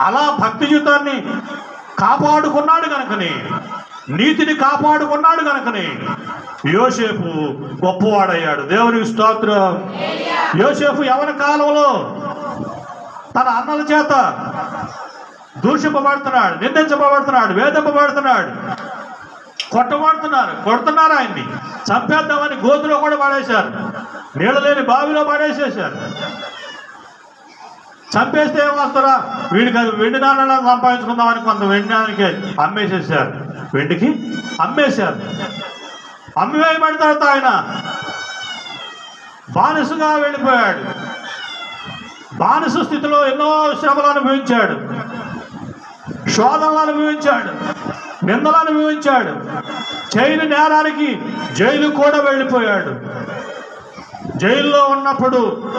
అలా భక్తి జీవితాన్ని కాపాడుకున్నాడు కనుకని నీతిని కాపాడుకున్నాడు కనుకని యోసేపు గొప్పవాడయ్యాడు దేవునికి స్తోత్రం. యోసేపు యవన కాలంలో తన అన్నల చేత దూషింపబడుతున్నాడు నిందించబడుతున్నాడు వేధింపబడుతున్నాడు. కొట్టబడుతున్నారు. కొడుతున్నారు ఆయన్ని. చంపేద్దామని గోతులో కూడా పడేశారు. నీళ్ళ లేని బావిలో పడేసేశారు. చంపేస్తే ఏమొస్తారా వీడికి అది వెండి నాణ్యాలను సంపాదించుకుందామని కొంత వెండి అమ్మేసేసారు వెండికి అమ్మేశారు. అమ్మివేయబడిన తర్వాత ఆయన బానిసగా వెళ్ళిపోయాడు. బానిస స్థితిలో ఎన్నో శ్రమలు అనుభవించాడు. శోధనలు అనుభవించాడు. నిందలు అనుభవించాడు. జైలు నేరానికి జైలు కూడా వెళ్ళిపోయాడు. జైల్లో ఉన్నప్పుడు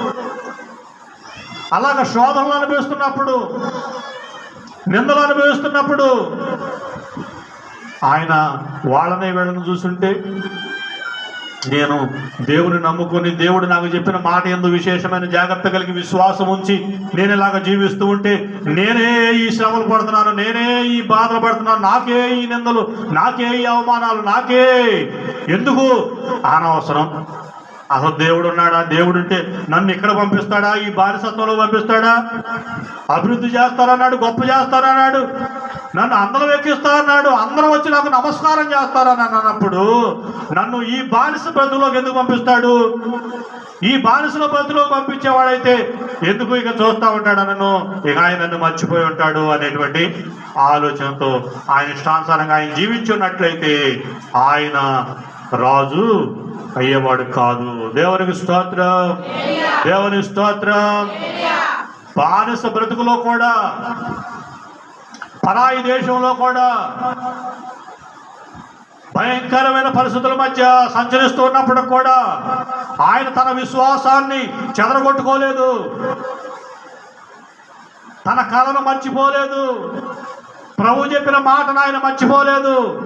అలాగ శోధనలు అనుభవిస్తున్నప్పుడు నిందలు అనుభవిస్తున్నప్పుడు ఆయన వాళ్ళనే వీళ్ళని చూస్తుంటే నేను దేవుని నమ్ముకొని దేవుడు నాకు చెప్పిన మాట ఎందు విశేషమైన జాగ్రత్త కలిగి విశ్వాసం ఉంచి నేను ఇలాగ జీవిస్తూ ఉంటే నేనే ఈ శ్రమలు పడుతున్నాను నేనే ఈ బాధలు పడుతున్నాను నాకే ఈ నిందలు నాకే ఈ అవమానాలు నాకే ఎందుకు? అనవసరం. అసలు దేవుడు ఉన్నాడా? దేవుడు ఉంటే నన్ను ఇక్కడ పంపిస్తాడా? ఈ బానిసత్వంలో పంపిస్తాడా? అభివృద్ధి చేస్తారన్నాడు గొప్ప చేస్తారన్నాడు నన్ను అందరం ఎక్కిస్తారన్నాడు అందరం వచ్చి నాకు నమస్కారం చేస్తారని అన్నప్పుడు నన్ను ఈ బానిస బ్రతులోకి ఎందుకు పంపిస్తాడు? ఈ బానిసల బ్రతులో పంపించేవాడైతే ఎందుకు ఇక చూస్తూ ఉంటాడు నన్ను? ఇక ఆయన నన్ను మర్చిపోయి ఉంటాడు అనేటువంటి ఆలోచనతో ఆయన ఇష్టానుసారంగా ఆయన జీవించున్నట్లయితే ఆయన రాజు అయ్యేవాడు కాదు. దేవునికి స్తోత్రం. దేవుని స్తోత్రం. బానిస బ్రతుకులో కూడా పరాయి దేశంలో కూడా భయంకరమైన పరిస్థితుల మధ్య సంచరిస్తూ ఉన్నప్పుడు కూడా ఆయన తన విశ్వాసాన్ని చెదరగొట్టుకోలేదు. తన కళను మర్చిపోలేదు. ప్రభు చెప్పిన మాటను ఆయన మర్చిపోలేదు.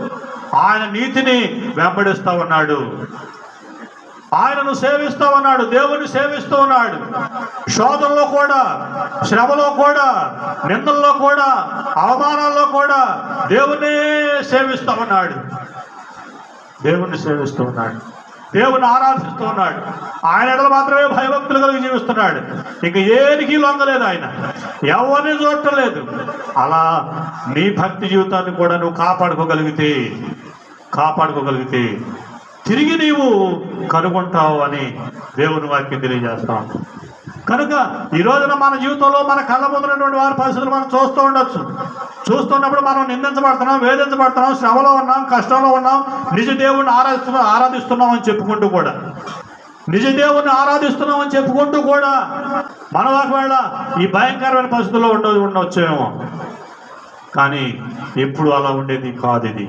ఆయన నీతిని వెంబడిస్తూ ఉన్నాడు. ఆయనను సేవిస్తూ ఉన్నాడు దేవుని సేవిస్తూ ఉన్నాడు. శోధనలో కూడా శ్రమలో కూడా నిందల్లో కూడా అవమానాల్లో కూడా దేవునే సేవిస్తూ ఉన్నాడు. దేవుణ్ణి సేవిస్తూ ఉన్నాడు. దేవుని ఆరాధిస్తూ ఉన్నాడు ఆయన ఎడల మాత్రమే భయభక్తులు కలిగి జీవిస్తున్నాడు. ఇంక ఏనికి లొంగలేదు ఆయన. ఎవరిని చూడటం లేదు అలా నీ భక్తి జీవితాన్ని కూడా నువ్వు కాపాడుకోగలిగితే కాపాడుకోగలిగితే తిరిగి నీవు కనుగొంటావు అని దేవుని వాక్యం తెలియజేస్తాం కనుక ఈ రోజున మన జీవితంలో మన కళ్ళ ముందున్నటువంటి వారి పరిస్థితులు మనం చూస్తూ ఉండొచ్చు. చూస్తున్నప్పుడు మనం నిందించబడుతున్నాం వేధించబడుతున్నాం శ్రమలో ఉన్నాం కష్టంలో ఉన్నాం నిజ దేవుణ్ణి ఆరాధిస్తున్నాం ఆరాధిస్తున్నాం అని చెప్పుకుంటూ కూడా. నిజ దేవుణ్ణి ఆరాధిస్తున్నాం అని చెప్పుకుంటూ కూడా మనం ఒకవేళ ఈ భయంకరమైన పరిస్థితుల్లో ఉండ ఉండవచ్చేమో కానీ ఎప్పుడు అలా ఉండేది కాదు ఇది.